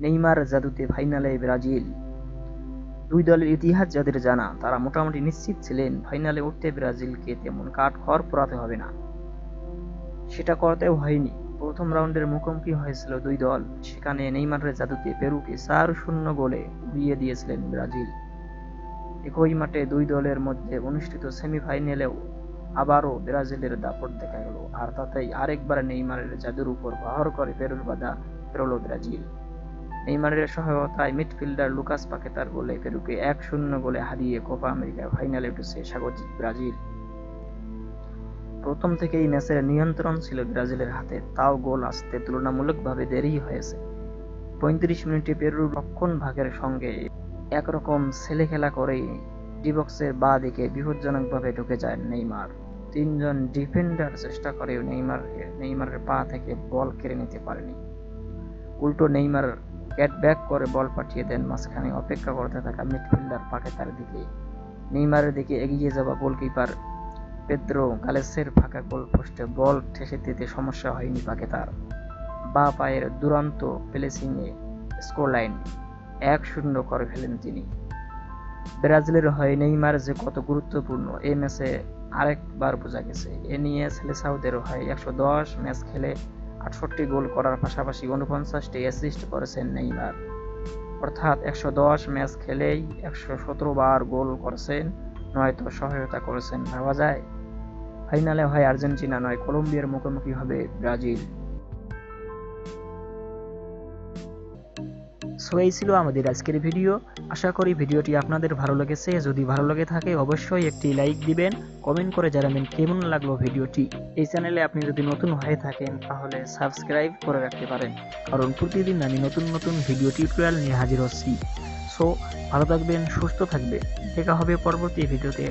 Neymar জাদুতে ফাইনালে Brazil. দুই দলের ইতিহাস যাদের জানা, তারা মোটামুটি নিশ্চিত ছিলেন ফাইনালে উঠতে ব্রাজিলকে তেমন কাঠ খড় পোড়াতে হবে না। সেটা করতেও হয়নি। প্রথম রাউন্ডের মুখোমুখি হয়েছিল দুই দল। সেখানে নেইমারের জাদুতে পেরুকে চার শূন্য গোলে উড়িয়ে দিয়েছিলেন ব্রাজিল। একই মাঠে দুই দলের মধ্যে অনুষ্ঠিত সেমিফাইনালেও আবারও ব্রাজিলের দাপট দেখা গেল। আর তাতেই আরেকবার নেইমারের জাদুর উপর ভর করে পেরুর বাধা পেরোল ব্রাজিল। নেইমারের সহায়তায় মিডফিল্ডার লুকাস পাকেতার গোলে পেরুকে এক শূন্য গোলে হারিয়ে কোপা আমেরিকার ফাইনালে উঠেছে স্বাগতিক ব্রাজিল। প্রথম থেকেই ম্যাচের নিয়ন্ত্রণ ছিল ব্রাজিলের হাতে, তাও গোল আসতে তুলনামূলকভাবে দেরি হয়েছে। পঁয়ত্রিশ মিনিটে পেরুর রক্ষণ ভাগের সঙ্গে একরকম ছেলে খেলা করেই ডিবক্সের বা দিকে বিপজ্জনকভাবে ঢুকে যায় নেইমার। তিনজন ডিফেন্ডার চেষ্টা করেও নেইমার নেইমারের পা থেকে বল কেড়ে নিতে পারেনি। উল্টো নেইমার ক্যাট ব্যাক করে বল পাঠিয়ে দেন, মাঝখানে অপেক্ষা করতে থাকা মিডফিল্ডার পাকেতার দিকে। নেইমারের দিকে এগিয়ে যাওয়া গোলকিপার পেদ্রো গালেসের ফাঁকা গোল পোস্টে বল ঠেসে দিতে সমস্যা হয়নি পাকেতার বা পায়ের দুরন্ত প্লেসিংয়ে স্কোর লাইন এক শূন্য করে ফেলেন তিনি। ব্রাজিলের হয়ে নেইমার যে কত গুরুত্বপূর্ণ এই ম্যাচে আরেকবার বোঝা গেছে। এ নিয়ে সেলেসাউদের হয়ে একশো দশ ম্যাচ খেলে আটষট্টি গোল করার পাশাপাশি উনপঞ্চাশটি অ্যাসিস্ট করেছেন নেইমার। অর্থাৎ একশো দশ ম্যাচ খেলেই একশো সতেরো বার গোল করেছেন, নয়তো সহায়তা করেছেন, ভাবা যায়। ফাইনালে হয় আর্জেন্টিনা, নয়, কলম্বিয়ার মুখোমুখি হবে ব্রাজিল। সো এই আমাদের আজকের ভিডিও। আশা করি ভিডিওটি আপনাদের ভালো লেগেছে। যদি ভালো লেগে থাকে, অবশ্যই একটি লাইক দিবেন। কমেন্ট করে জানাবেন কেমন লাগল ভিডিওটি। এই চ্যানেলে আপনি যদি নতুন হয়ে থাকেন, তাহলে সাবস্ক্রাইব করে রাখতে পারেন। কারণ প্রতিদিন আমি নতুন নতুন ভিডিও টিউটোরিয়াল নিয়ে হাজির হচ্ছি। সো, ভালো থাকবেন, সুস্থ থাকবেন। দেখা হবে পরবর্তী ভিডিওতে।